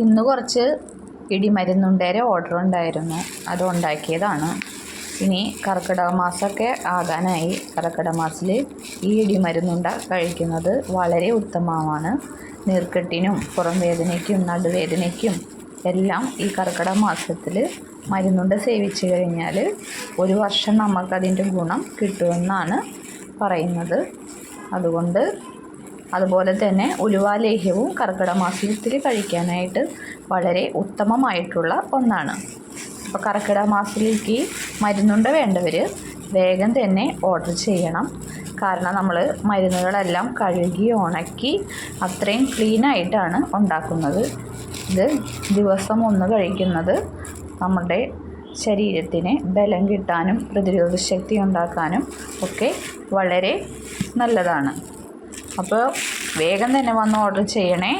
ഇന്ന് കുറച്ച് ഇടിമരുന്നുണ്ടേരെ ഓർഡർ ഉണ്ടായിരുന്നു അത് ഉണ്ടാക്കിയതാണ്. ഇനി കർക്കിടക മാസമൊക്കെ ആകാനായി. കർക്കിടക മാസത്തിൽ ഈ ഇടിമരുന്നുണ്ട കഴിക്കുന്നത് വളരെ ഉത്തമമാണ്. നീർക്കെട്ടിനും പുറം വേദനയ്ക്കും നടുവേദനയ്ക്കും എല്ലാം ഈ കർക്കിടക മാസത്തിൽ മരുന്നുണ്ട സേവിച്ച് കഴിഞ്ഞാൽ ഒരു വർഷം നമുക്കതിന്റെ ഗുണം കിട്ടുമെന്നാണ് പറയുന്നത്. അതുകൊണ്ട് അതുപോലെ തന്നെ ഉലുവാലേഹ്യവും കർക്കിടക മാസത്തിൽ കഴിക്കാനായിട്ട് വളരെ ഉത്തമമായിട്ടുള്ള ഒന്നാണ്. അപ്പോൾ കർക്കിടക മാസത്തിലേക്ക് മരുന്നുണ്ട വേണ്ടവർ വേഗം തന്നെ ഓർഡർ ചെയ്യണം. കാരണം നമ്മൾ മരുന്നുകളെല്ലാം കഴുകി ഉണക്കി അത്രയും ക്ലീനായിട്ടാണ് ഉണ്ടാക്കുന്നത്. ഇത് ദിവസം ഒന്ന് കഴിക്കുന്നത് നമ്മുടെ ശരീരത്തിന് ബലം കിട്ടാനും പ്രതിരോധ ശക്തി ഉണ്ടാക്കാനും ഒക്കെ വളരെ നല്ലതാണ്. അപ്പോൾ വേഗം തന്നെ വന്ന് ഓർഡർ ചെയ്യണേ.